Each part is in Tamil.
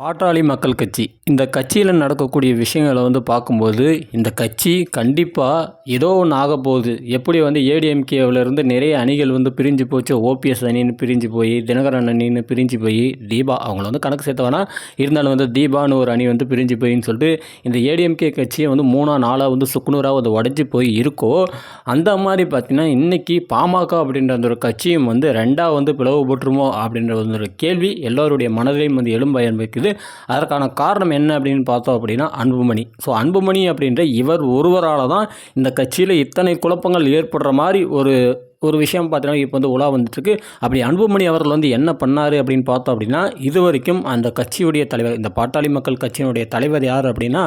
பாட்டாளி மக்கள் கட்சி. இந்த கட்சியில் நடக்கக்கூடிய விஷயங்களை வந்து பார்க்கும்போது இந்த கட்சி கண்டிப்பாக ஏதோ ஒன்று ஆக போகுது. எப்படி வந்து ஏடிஎம்கேவிலேருந்து நிறைய அணிகள் வந்து பிரிஞ்சு போச்சு. ஓபிஎஸ் அணின்னு பிரிஞ்சு போய் தினகரன் அணின்னு பிரிஞ்சு போய் தீபா அவங்கள வந்து கணக்கு சேர்த்தவனா. இருந்தாலும் வந்து தீபான்னு ஒரு அணி வந்து பிரிஞ்சு போயின்னு சொல்லிட்டு இந்த ஏடிஎம்கே கட்சியை வந்து மூணா நாளாக வந்து சுக்குநூறாக வந்து உடஞ்சி போய் இருக்கோ அந்த மாதிரி பார்த்தீங்கன்னா இன்றைக்கி பாமக அப்படின்ற அந்த ஒரு கட்சியும் வந்து ரெண்டாக வந்து பிளவுபட்டுருமோ அப்படின்ற ஒரு கேள்வி எல்லோருடைய மனதிலையும் வந்து எழும்ப ஆரம்பிக்குது அதற்கான காரணம் என்ன அப்படின்னு பார்த்தோம் அப்படின்னா அன்புமணி. ஸோ அன்புமணி அப்படின்ற இவர் ஒருவரால் தான் இந்த கட்சியில் இத்தனை குழப்பங்கள் ஏற்படுற மாதிரி ஒரு ஒரு விஷயம் பார்த்தீங்கன்னா இப்போ வந்து உலா வந்துட்டுருக்கு. அப்படி அன்புமணி அவர்கள் வந்து என்ன பண்ணார் அப்படின்னு பார்த்தோம் அப்படின்னா இது வரைக்கும் அந்த கட்சியுடைய தலைவர் இந்த பாட்டாளி மக்கள் கட்சியினுடைய தலைவர் யார் அப்படின்னா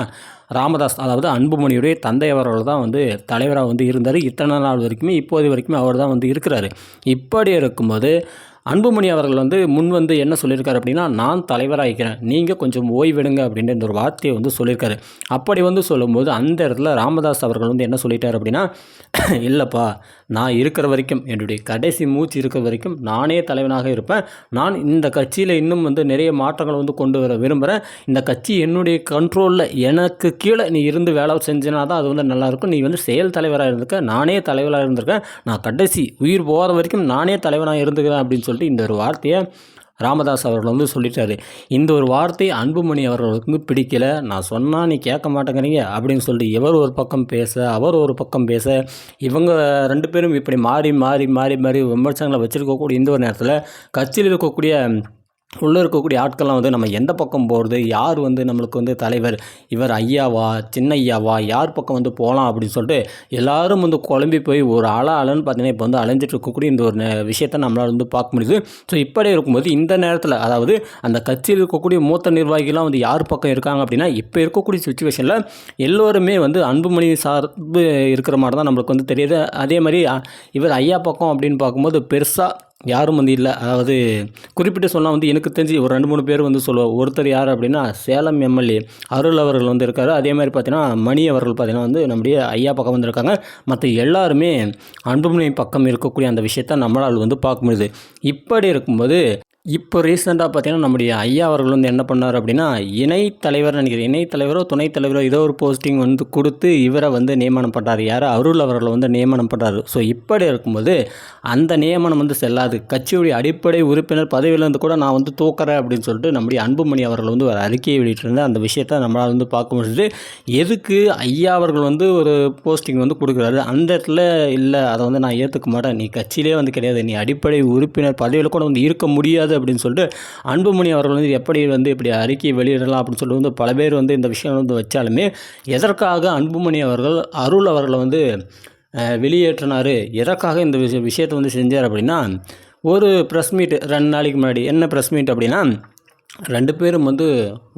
ராமதாஸ் அதாவது அன்புமணியுடைய தந்தை அவர்கள் தான் வந்து தலைவராக வந்து இருந்தார். இத்தனை நாள் வரைக்குமே இப்போது வரைக்குமே அவர் தான் வந்து இருக்கிறாரு. இப்படி இருக்கும்போது அன்புமணி அவர்கள் வந்து முன் வந்து என்ன சொல்லியிருக்காரு அப்படின்னா நான் தலைவராகிக்கிறேன் நீங்கள் கொஞ்சம் ஓய்வெடுங்க அப்படின்ற இந்த ஒரு வார்த்தையை வந்து சொல்லியிருக்காரு. அப்படி வந்து சொல்லும்போது அந்த இடத்துல ராமதாஸ் அவர்கள் வந்து என்ன சொல்லிட்டார் அப்படின்னா இல்லைப்பா நான் இருக்கிற வரைக்கும் என்னுடைய கடைசி மூச்சு இருக்கிற வரைக்கும் நானே தலைவனாக இருப்பேன். நான் இந்த கட்சியில் இன்னும் வந்து நிறைய மாற்றங்களை வந்து கொண்டு வர விரும்புகிறேன் இந்த கட்சி என்னுடைய கண்ட்ரோலில் எனக்கு கீழே நீ இருந்து வேலை செஞ்சினா தான் அது வந்து நல்லாயிருக்கும். நீ வந்து செயல் தலைவராக இருந்திருக்க நானே தலைவராக இருந்திருக்கேன். நான் கடைசி உயிர் போகிற வரைக்கும் நானே தலைவனாக இருந்துக்கிறேன் அப்படின்னு சொல்லிட்டு இந்த ஒரு வார்த்தையை ராமதாஸ் அவர்கள் வந்து சொல்லிட்டாரு. இந்த ஒரு வார்த்தை அன்புமணி அவர்களுக்கு பிடிக்கலை. பிடிக்கல நான் சொன்னால் நீ கேட்க மாட்டேங்கிறீங்க அப்படின்னு சொல்லிட்டு இவர் ஒரு பக்கம் பேச அவர் ஒரு பக்கம் பேச இவங்க ரெண்டு பேரும் இப்படி மாறி மாறி மாறி மாறி விமர்சனங்களை வச்சுருக்கக்கூடிய இந்த ஒரு நேரத்தில் கட்சியில் இருக்கக்கூடிய உள்ளே இருக்கக்கூடிய ஆட்கள்லாம் வந்து நம்ம எந்த பக்கம் போகிறது? யார் வந்து நம்மளுக்கு வந்து தலைவர்? இவர் ஐயாவா? சின்ன ஐயாவா? யார் பக்கம் வந்து போகலாம் அப்படின்னு சொல்லிட்டு எல்லோரும் வந்து குழம்பி போய் ஒரு ஆள ஆளுன்னு பார்த்தீங்கன்னா இப்போ வந்து அலைஞ்சிட்டு இருக்கக்கூடிய இந்த ஒரு விஷயத்த விஷயத்தை நம்மளால் வந்து பார்க்க முடியுது. ஸோ இப்படி இருக்கும்போது இந்த நேரத்தில் அதாவது அந்த கட்சியில் இருக்கக்கூடிய மூத்த நிர்வாகிகள்லாம் வந்து யார் பக்கம் இருக்காங்க அப்படின்னா இப்போ இருக்கக்கூடிய சுச்சுவேஷனில் எல்லோருமே வந்து அன்புமணி சார்பு இருக்கிற மாதிரி தான் நம்மளுக்கு வந்து தெரியுது. அதே மாதிரி இவர் ஐயா பக்கம் அப்படின்னு பார்க்கும்போது பெருசாக யாரும் வந்து இல்லை. அதாவது குறிப்பிட்டு சொன்னால் வந்து எனக்கு தெரிஞ்சு ஒரு ரெண்டு மூணு பேர் வந்து சொல்லுவோம் ஒருத்தர் யார் அப்படின்னா சேலம் எம்எல்ஏ அருள் அவர்கள் வந்து இருக்காரு. அதே மாதிரி பார்த்தீங்கன்னா மணி அவர்கள் பார்த்தீங்கன்னா வந்து நம்முடைய ஐயா பக்கம் வந்திருக்காங்க. மற்ற எல்லாருமே அன்புமணி பக்கம் இருக்கக்கூடிய அந்த விஷயத்த நம்மளால் வந்து பார்க்க முடியுது. இப்படி இருக்கும்போது இப்போ ரீசெண்டாக பார்த்தீங்கன்னா நம்முடைய ஐயா அவர்கள் வந்து என்ன பண்ணார் அப்படின்னா இணை தலைவர் நினைக்கிறேன். இணை தலைவரோ துணைத் தலைவரோ ஏதோ ஒரு போஸ்டிங் வந்து கொடுத்து இவரை வந்து நியமனம் பண்ணுறாரு யார்? அருள் அவர்களை வந்து நியமனம் பண்ணுறாரு ஸோ இப்படி இருக்கும்போது அந்த நியமனம் வந்து செல்லாது. கட்சியுடைய அடிப்படை உறுப்பினர் பதவியிலேருந்து கூட நான் வந்து தூக்குறேன் அப்படின்னு சொல்லிட்டு நம்முடைய அன்புமணி அவர்கள் வந்து ஒரு அறிக்கையை வெளியிட்டிருந்தேன் அந்த விஷயத்தை நம்மளால் வந்து பார்க்க முடிஞ்சது. எதுக்கு ஐயா அவர்கள் வந்து ஒரு போஸ்டிங் வந்து கொடுக்குறாரு? அந்த இடத்துல இல்லை அதை வந்து நான் ஏற்றுக்க மாட்டேன். நீ கட்சியிலே வந்து கிடையாது. நீ அடிப்படை உறுப்பினர் பதவியில் கூட வந்து இருக்க முடியாது. அப்படின்னு சொல்லிட்டு அன்புமணி அவர்கள் வந்து எப்படி வந்து இப்படி அறிக்கை வெளியிடலாம் அப்படின்னு சொல்லிட்டு வந்து பல பேர் வந்து இந்த விஷயம் வந்து வச்சாலுமே எதற்காக அன்புமணி அவர்கள் அருள் அவர்களை வந்து வெளியேற்றினார்? எதற்காக இந்த விஷய விஷயத்தை வந்து செஞ்சார் அப்படின்னா ஒரு ப்ரெஸ் மீட் ரெண்டு நாளைக்கு முன்னாடி என்ன ப்ரெஸ் மீட் அப்படின்னா ரெண்டு பேரும் வந்து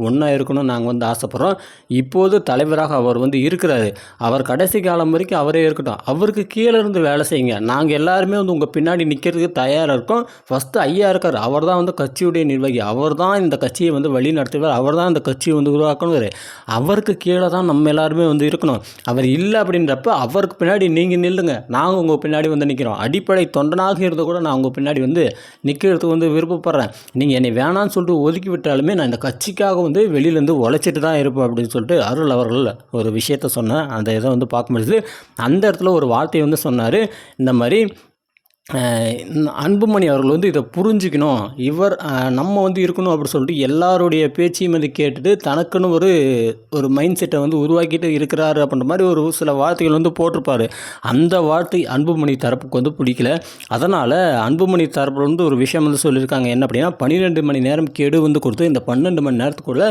ஒன்றா இருக்கணும்னு நாங்கள் வந்து ஆசைப்பட்றோம். இப்போது தலைவராக அவர் வந்து இருக்கிறாரு. அவர் கடைசி காலம் வரைக்கும் அவரே இருக்கட்டும். அவருக்கு கீழே இருந்து வேலை செய்யுங்க. நாங்கள் எல்லாருமே வந்து உங்கள் பின்னாடி நிற்கிறதுக்கு தயாராக இருக்கோம். ஃபஸ்ட்டு ஐயா இருக்கார். அவர் தான் வந்து கட்சியுடைய நிர்வாகி. அவர் தான் இந்த கட்சியை வந்து வழி நடத்துவார். அவர் தான் இந்த கட்சியை வந்து உருவாக்கணும் அவருக்கு கீழே தான் நம்ம எல்லாருமே வந்து இருக்கணும். அவர் இல்லை அப்படின்றப்ப அவருக்கு பின்னாடி நீங்கள் நில்லுங்க. நாங்கள் உங்கள் பின்னாடி வந்து நிற்கிறோம் அடிப்படை தொண்டனாக இருந்து கூட நான் உங்கள் பின்னாடி வந்து நிற்கிறதுக்கு வந்து விருப்பப்படுறேன். நீங்கள் என்னை வேணான்னு சொல்லிட்டு ஒதுக்கி விட்டாலுமே நான் இந்த கட்சிக்காக வந்து வெளியிலேருந்து உழைச்சிட்டு தான் இருப்பேன் அப்படின்னு சொல்லிட்டு அருள் அவர்கள் ஒரு விஷயத்த சொன்னேன் அந்த இதை வந்து பார்க்க முடியுது அந்த இடத்துல ஒரு வார்த்தையை வந்து சொன்னார். இந்த மாதிரி அன்புமணி அவர்கள் வந்து இதை புரிஞ்சுக்கணும். இவர் நம்ம வந்து இருக்கணும் அப்படின்னு சொல்லிட்டு எல்லாருடைய பேச்சையும் வந்து கேட்டுட்டு தனக்குன்னு ஒரு ஒரு மைண்ட் செட்டை வந்து உருவாக்கிட்டு இருக்கிறாரு அப்படின்ற மாதிரி ஒரு சில வார்த்தைகள் வந்து போட்டிருப்பார். அந்த வார்த்தை அன்புமணி தரப்புக்கு வந்து பிடிக்கல. அதனால் அன்புமணி தரப்பில் வந்து ஒரு விஷயம் வந்து சொல்லியிருக்காங்க. என்ன அப்படின்னா பன்னிரெண்டு மணி நேரம் கெடு வந்து கொடுத்து இந்த பன்னெண்டு மணி நேரத்துக்குள்ள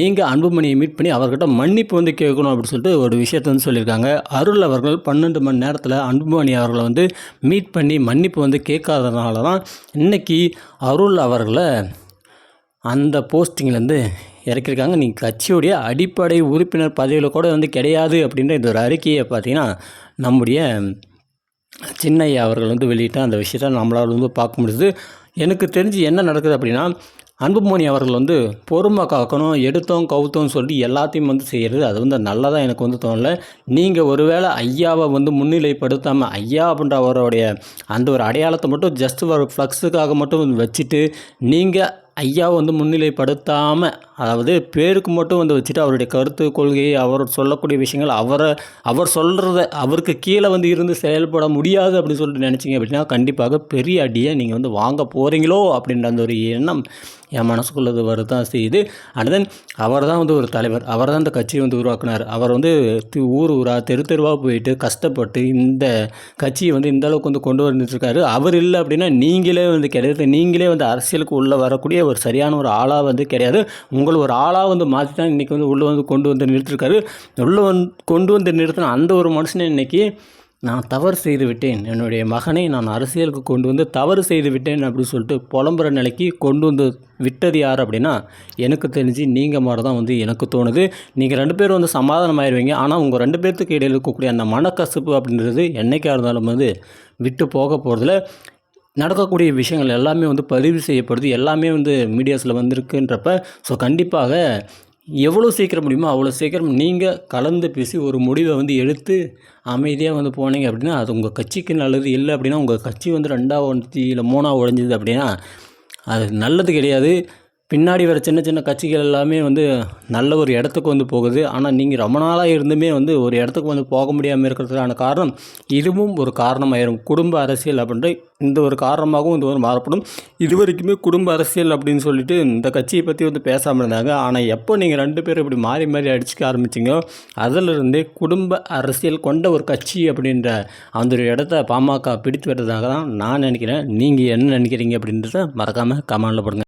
நீங்கள் அன்புமணியை மீட் பண்ணி அவர்கிட்ட மன்னிப்பு வந்து கேட்கணும் அப்படின்னு சொல்லிட்டு ஒரு விஷயத்தை வந்து சொல்லியிருக்காங்க. அருள் அவர்கள் பன்னெண்டு மணி நேரத்தில் அன்புமணி அவர்களை வந்து மீட் பண்ணி மன்னிப்பு வந்து கேட்காதனால தான் இன்னைக்கு அருள் அவர்களை அந்த போஸ்டிங்லேருந்து இறக்கியிருக்காங்க. நீங்கள் கட்சியுடைய அடிப்படை உறுப்பினர் பதவியில் கூட வந்து கிடையாது அப்படின்ற இந்த ஒரு அறிக்கையை பார்த்தீங்கன்னா நம்முடைய சின்னையா அவர்கள் வந்து வெளியிட்ட அந்த விஷயத்தை நம்மளால் வந்து பார்க்க முடியுது எனக்கு தெரிஞ்சு என்ன நடக்குது அப்படின்னா அன்புமணி அவர்கள் வந்து பொறுமை காக்கணும் எடுத்தோம் கவுத்தோம் சொல்லி எல்லாத்தையும் வந்து செய்கிறது அது வந்து நல்லதாக எனக்கு வந்து தோணலை. நீங்கள் ஒருவேளை ஐயாவை வந்து முன்னிலைப்படுத்தாமல் ஐயா அப்படின்ற அவருடைய அந்த ஒரு அடையாளத்தை மட்டும் ஜஸ்ட் ஒரு ஃப்ளக்ஸுக்காக மட்டும் வச்சுட்டு நீங்கள் ஐயாவை வந்து முன்னிலைப்படுத்தாமல் அதாவது பேருக்கு மட்டும் வந்து வச்சுட்டு அவருடைய கருத்து கொள்கை அவர் சொல்லக்கூடிய விஷயங்கள் அவரை அவர் சொல்கிறத அவருக்கு கீழே வந்து இருந்து செயல்பட முடியாது அப்படின்னு சொல்லிட்டு நினச்சிங்க அப்படின்னா கண்டிப்பாக பெரிய அடியை நீங்கள் வந்து வாங்க போகிறீங்களோ அப்படின்ற அந்த ஒரு எண்ணம் என் மனசுக்குள்ளது வரதான் செய்யுது. அண்ட் தென் அவர் தான் வந்து ஒரு தலைவர். அவர் தான் இந்த கட்சியை வந்து உருவாக்குனார். அவர் வந்து ஊர் ஊராக தெரு தெருவாக போயிட்டு கஷ்டப்பட்டு இந்த கட்சியை வந்து இந்த அளவுக்கு வந்து கொண்டு வந்துட்டுருக்காரு. அவர் இல்லை அப்படின்னா நீங்களே வந்து கிடையாது. நீங்களே வந்து அரசியலுக்கு உள்ளே வரக்கூடிய ஒரு சரியான ஒரு ஆளாக வந்து கிடையாது. உங்களை ஒரு ஆளாக வந்து மாற்றி தான் இன்றைக்கி வந்து உள்ளே வந்து கொண்டு வந்து நிறுத்திருக்காரு. உள்ளே வந்து கொண்டு வந்து நிறுத்தின அந்த ஒரு மனுஷனை இன்றைக்கி நான் தவறு செய்து விட்டேன். என்னுடைய மகனை நான் அரசியலுக்கு கொண்டு வந்து தவறு செய்து விட்டேன் அப்படின்னு சொல்லிட்டு புலம்புற நிலைக்கு கொண்டு வந்து விட்டது யார் அப்படின்னா எனக்கு தெரிஞ்சு நீங்கள் மாதிரி தான் வந்து எனக்கு தோணுது. நீங்கள் ரெண்டு பேரும் வந்து சமாதானம் ஆயிடுவீங்க ஆனால் உங்கள் ரெண்டு பேர்த்துக்கு இடையில் இருக்கக்கூடிய அந்த மனக்கசப்பு அப்படின்றது என்னைக்காக இருந்தாலும் வந்து விட்டு போக போகிறதுல நடக்கக்கூடிய விஷயங்கள் எல்லாமே வந்து பதிவு செய்யப்படுது எல்லாமே வந்து மீடியாஸில் வந்திருக்குன்றப்ப ஸோ கண்டிப்பாக எவ்வளோ சீக்கிரம் முடியுமோ அவ்வளோ சீக்கிரம் நீங்கள் கலந்து பேசி ஒரு முடிவை வந்து எடுத்து அமைதியாக வந்து போனீங்க அப்படின்னா அது உங்கள் கட்சிக்கு நல்லது இல்லை அப்படின்னா உங்கள் கட்சி வந்து ரெண்டாவது இல்லை மூணாவது உடஞ்சிது அப்படின்னா அது நல்லது கிடையாது. பின்னாடி வர சின்ன சின்ன கட்சிகள் எல்லாமே வந்து நல்ல ஒரு இடத்துக்கு வந்து போகுது. ஆனால் நீங்கள் ரொம்ப நாளாக இருந்துமே வந்து ஒரு இடத்துக்கு வந்து போக முடியாமல் இருக்கிறதுக்கான காரணம் இதுவும் ஒரு காரணமாயிரும். குடும்ப அரசியல் அப்படின்ற இந்த ஒரு காரணமாகவும் இது ஒரு மாறப்படும். இது வரைக்குமே குடும்ப அரசியல் அப்படின்னு சொல்லிட்டு இந்த கட்சியை பற்றி வந்து பேசாமல் இருந்தாங்க. ஆனால் எப்போ நீங்கள் ரெண்டு பேரும் இப்படி மாறி மாறி அடிச்சுக்க ஆரம்பிச்சிங்களோ அதிலிருந்து குடும்ப அரசியல் கொண்ட ஒரு கட்சி அப்படின்ற அந்த ஒரு இடத்த பாமக பிடித்து விட்டதாக தான் நான் நினைக்கிறேன். நீங்கள் என்ன நினைக்கிறீங்க அப்படின்றத மறக்காமல் கமெண்டில் போடுங்க.